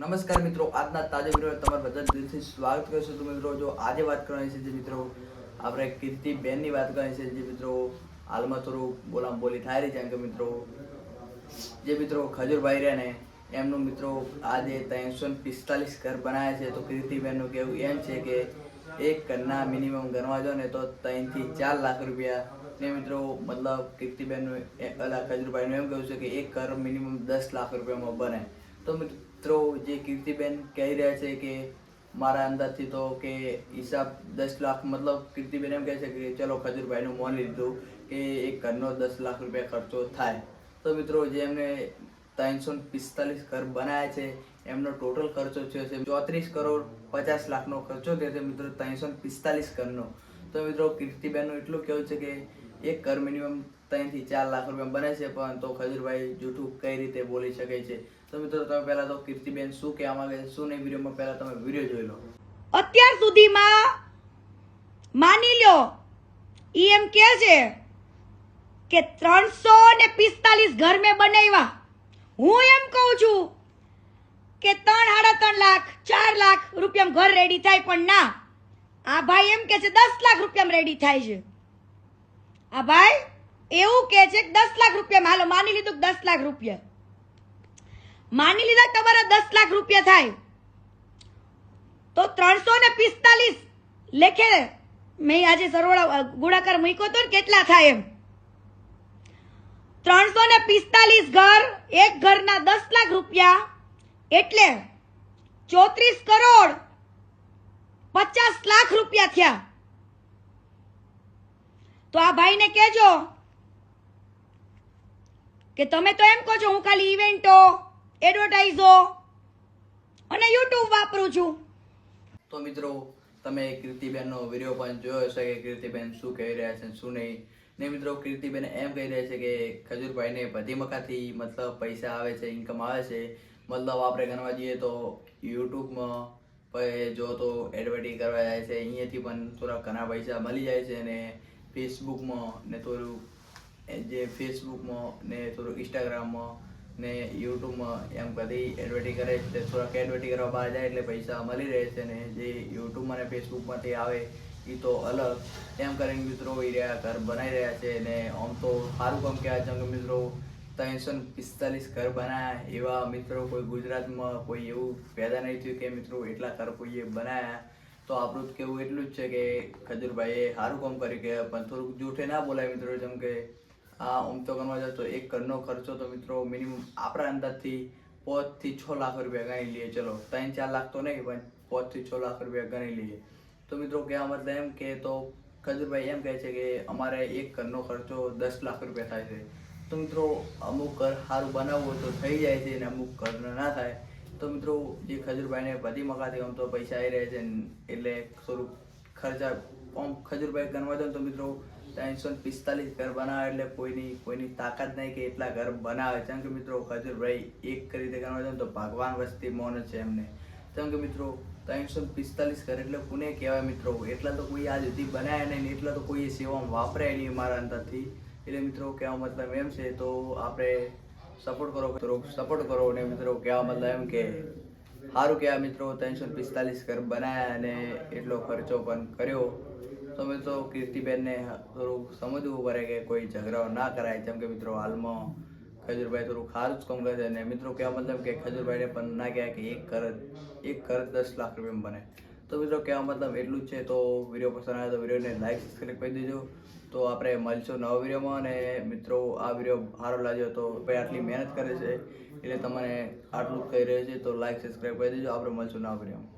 નમસ્કાર મિત્રો, આજના તાજા વીડિયો તમારા બધા દિલથી સ્વાગત કરું છું. તો મિત્રો, જો આજે વાત કરવાની છે જે મિત્રો, આપણે કીર્તિ બેનની વાત કરવાની છે જે મિત્રો, હાલમાં થોડું બોલામ બોલી થાય રહી છે. કે મિત્રો, જે મિત્રો ખજૂરભાઈ રહ્યા ને, એમનું મિત્રો આજે ત્રણસો પિસ્તાલીસ ઘર બનાવ્યા છે. તો કીર્તિબેનનું કહેવું એમ છે કે એક ઘરના મિનિમમ ગણવા જો ને તો ત્રણથી ચાર લાખ રૂપિયા. ને મિત્રો, મતલબ કીર્તિબેનનું અલા ખજૂરભાઈનું એમ કહ્યું છે કે એક ઘર મિનિમમ દસ લાખ રૂપિયામાં બને. તો મિત્રો જે કીર્તિબેન કહી રહ્યા છે કે મારા અંદાજથી તો કે હિસાબ દસ લાખ, મતલબ કીર્તિબેન એમ કહે છે કે ચલો ખજૂરભાઈનું મોન લીધું કે એક ઘરનો દસ લાખ રૂપિયા ખર્ચો થાય. તો મિત્રો જે એમને ત્રણસો પિસ્તાલીસ ઘર બનાવ્યા છે, એમનો ટોટલ ખર્ચો થયો છે ચોત્રીસ કરોડ પચાસ લાખનો ખર્ચો થયો છે મિત્રો ત્રણસો પિસ્તાલીસ ઘરનો. તો મિત્રો કીર્તિબેનનું એટલું કહેવું છે કે એક ઘર મિનિમમ ત્રણથી ચાર લાખ રૂપિયા બને છે, પણ તો ખજૂરભાઈ જૂઠું કઈ રીતે બોલી શકે છે? તો મિત્રો, તમે પહેલા તો કીર્તિબેન શું કહેવા માંગે છે? શું નહીં વિડીયોમાં? પહેલા તમે વીડિયો જોઈ લો. અત્યાર સુધીમાં માની લ્યો, ઈ એમ કે છે કે ત્રણસો ને પિસ્તાલીસ ઘર મેં બનાવ્યા. હું એમ કહું છું કે ત્રણ સાડા ત્રણ લાખ, ચાર લાખ રૂપિયામાં ઘર રેડી થાય, પણ ના. આ ભાઈ એમ કે છે, દસ લાખ રૂપિયામાં રેડી થાય છે. આ ભાઈ એવું કે છે કે દસ લાખ રૂપિયામાં હાલો, માની લીધું દસ લાખ રૂપિયા. માની લીધા તમારા દસ લાખ રૂપિયા થાય. તો ત્રણસો ને પિસ્તાલીસ લેખે મેં આજે સરવાળા ગુણાકાર મૂક્યો તો કેટલા થાય એમ? ત્રણસો ને પિસ્તાલીસ ઘર, એક ઘરના દસ લાખ રૂપિયા, એટલે ચોત્રીસ કરોડ પચાસ લાખ રૂપિયા થયા. તો આ ભાઈને કહેજો કે તમે તો એમ કહો છો, હું ખાલી ઇવેન્ટો એડવર્ટાઇઝો અને યુટ્યુબ વાપરું છું. તો મિત્રો, તમે કીર્તિબેનનો વીડિયો પણ જોયો હશે કે કીર્તિબેન શું કહી રહ્યા છે શું નહીં. ને મિત્રો, કીર્તિબેન એમ કહી રહ્યા છે કે ખજૂરભાઈને બધી મકાથી મતલબ પૈસા આવે છે ઇન્કમ આવે છે. મતલબ આપણે ગણવા જઈએ તો યુટ્યુબમાં પછી જો તો એડવર્ટાઈઝ કરવા જાય છે, અહીંયાથી પણ થોડા ઘણા પૈસા મળી જાય છે અને ફેસબુકમાં ને થોડું જે ફેસબુકમાં ને થોડું ઇન્સ્ટાગ્રામમાં ને યુટ્યુબમાં એમ બધી એડવર્ટી કરે છે. થોડાક એડવર્ટી કરવા બહાર જાય એટલે પૈસા મળી રહે છે ને જે યુટ્યુબમાં ને ફેસબુકમાંથી આવે એ તો અલગ. એમ કરીને મિત્રો એ રહ્યા, ઘર બનાવી રહ્યા છે ને આમ તો સારું કામ કહેવાય છે. કે મિત્રો ત્રણસો પિસ્તાલીસ ઘર બનાવ્યા એવા મિત્રો કોઈ ગુજરાતમાં કોઈ એવું પેદા નહીં થયું કે મિત્રો એટલા ઘર કોઈએ બનાવ્યા તો આપણું કેવું એટલું જ છે કે ખજૂરભાઈએ સારું કામ કર્યું કે, પણ થોડુંક જૂઠે ના બોલાય મિત્રો, જેમ કે આ આમ તો ગણવા જાવ તો એક ઘરનો ખર્ચો તો મિત્રો મિનિમમ આપણા અંદાજથી પાંચથી છ લાખ રૂપિયા ગણી લઈએ. ચલો, ત્રણ ચાર લાખ તો નહીં, પણ પાંચથી છ લાખ રૂપિયા ગણી લઈએ. તો મિત્રો કહેવા મતલબ એમ કે તો ખજૂરભાઈ એમ કહે છે કે અમારે એક ઘરનો ખર્ચો દસ લાખ રૂપિયા થાય છે. તો મિત્રો અમુક ઘર સારું બનાવવું તો થઈ જાય છે અને અમુક ઘર ના થાય. તો મિત્રો જે ખજૂરભાઈને બધી મકાથી આમ તો પૈસા આવી રહે છે એટલે થોડુંક ખર્ચા, આમ ખજૂરભાઈ ગણવા જાવ તો મિત્રો, ત્રણસો પિસ્તાલીસ ઘર બનાવે એટલે કોઈની કોઈની તાકાત નહીં કે એટલા ઘર બનાવે. જેમ કે મિત્રો, ખજૂરભાઈ એક રીતે ગણવા જાવ તો ભગવાન વસ્તી મૌન છે એમને. જેમ કે મિત્રો, ત્રણસો પિસ્તાલીસ ઘર એટલે કોને કહેવાય મિત્રો? એટલા તો કોઈ આજ સુધી બનાવ્યા નહીં એટલા તો કોઈ સેવામાં વાપરાય નહીં મારા અંદરથી એટલે મિત્રો કહેવા મતલબ એમ છે, તો આપણે સપોર્ટ કરો મિત્રો સપોર્ટ કરો અને મિત્રો, કહેવા મતલબ એમ કે સારું કહેવા મિત્રો, ત્રણસો પિસ્તાલીસ ઘર બનાવ્યા અને એટલો ખર્ચો પણ કર્યો. તો મિત્રો કીર્તિબેનને થોડુંક સમજવું પડે કે કોઈ ઝઘડાઓ ના કરાય. જેમ કે મિત્રો હાલમાં ખજૂરભાઈ થોડું ખારું જ કામ કરે છે અને મિત્રો કહેવા મતલબ કે ખજૂરભાઈને પણ ના કહેવાય કે એક ઘર એક ઘર દસ લાખ રૂપિયામાં બને. તો મિત્રો, કહેવા મતલબ એટલું જ છે. તો વીડિયો પસંદ આવે તો વિડીયોને લાઈક સબસ્ક્રાઈબ કરી દેજો. તો આપણે મળશું નવા વિડીયોમાં. અને મિત્રો, આ વીડિયો સારો લાગ્યો તો ભાઈ આટલી મહેનત કરે છે. એટલે તમને આટલું કહી રહ્યો છે. તો લાઈક સબસ્ક્રાઈબ કરી દેજો. આપણે મળશું નવા વિડીયોમાં.